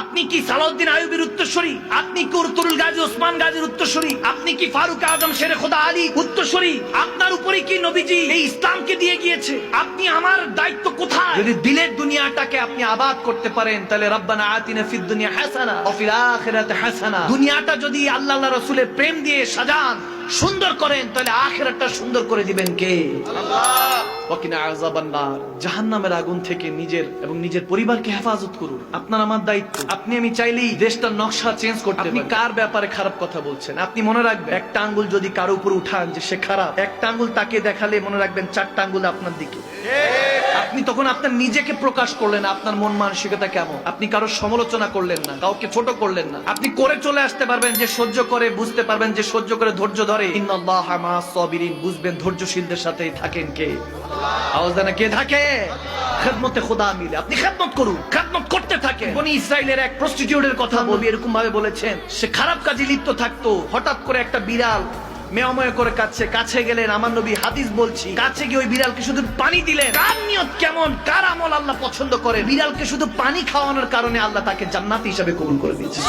আপনি কি সালাউদ্দিন আইয়ুবের উত্তরসূরি? আপনি কি উর্তুল গাজী ওসমান গাজীর উত্তরসূরি? আপনি কি ফারুক আজম শেরে খোদা আলী উত্তরসূরি? আপনার উপরে কি নবীজি এই ইসলামকে দিয়ে গিয়েছে? আপনি আমার দায়িত্ব কোথায়? যদি দিলের দুনিয়াটাকে আপনি আবাদ করতে পারেন তাহলে রব্বানা আতিনা ফিদ দুনিয়া হাসানা ওয়া ফিল আখিরাতি হাসানা। দুনিয়াটা যদি আল্লাহ আল্লাহ রাসূলের প্রেম দিয়ে সাজান সুন্দর করেন তাহলে আখিরাতটা সুন্দর করে দিবেন কে? জাহান্নামের আগুন থেকে নিজের এবং নিজের পরিবারকে হেফাজত করুন। আপনার আমার দায়িত্ব। আপনি আমি চাইলেই দেশটার নকশা চেঞ্জ করতে আপনি কার ব্যাপারে খারাপ কথা বলছেন? আপনি মনে রাখবেন একটা আঙ্গুল যদি কারও উপর উঠান যে সে খারাপ একটা আঙ্গুল তাকে দেখালে মনে রাখবেন চারটা আঙ্গুল আপনার দিকে। আপনি তখন আপনার নিজেকে প্রকাশ করলেন, আপনার মন মানসিকতা কেমন? আপনি কারও সমালোচনা করলেন না, কাউকে ছোট করলেন না। আপনি করে চলে আসতে পারবেন যে সহ্য করে, বুঝতে পারবেন যে সহ্য করে ধৈর্য ধরে। বুঝবেন ধৈর্যশীলদের সাথেই থাকেন কে? আওয়াজ দেন কে থাকে? খেদমতে খোদা মিলে। আপনি খেদমত করুন, খেদমত করতে থাকেন। বনি ইসরায়েলের এক প্রস্টিটিউটের কথা বলবি এরকম ভাবে বলেছেন, সে খারাপ কাজে লিপ্ত থাকতো, হঠাৎ করে একটা বিড়াল মেয়ময় করে কাছে কাছে গেলেন আমার নবী হাদিস বলছি। কাছে গিয়ে ওই বিড়ালকে শুধু পানি দিলেন। কার নিয়ত কেমন? কার আমল আল্লাহ পছন্দ করে? বিড়ালকে শুধু পানি খাওয়ানোর কারণে আল্লাহ তাকে জান্নাতি হিসাবে কবুল করে দিয়েছে।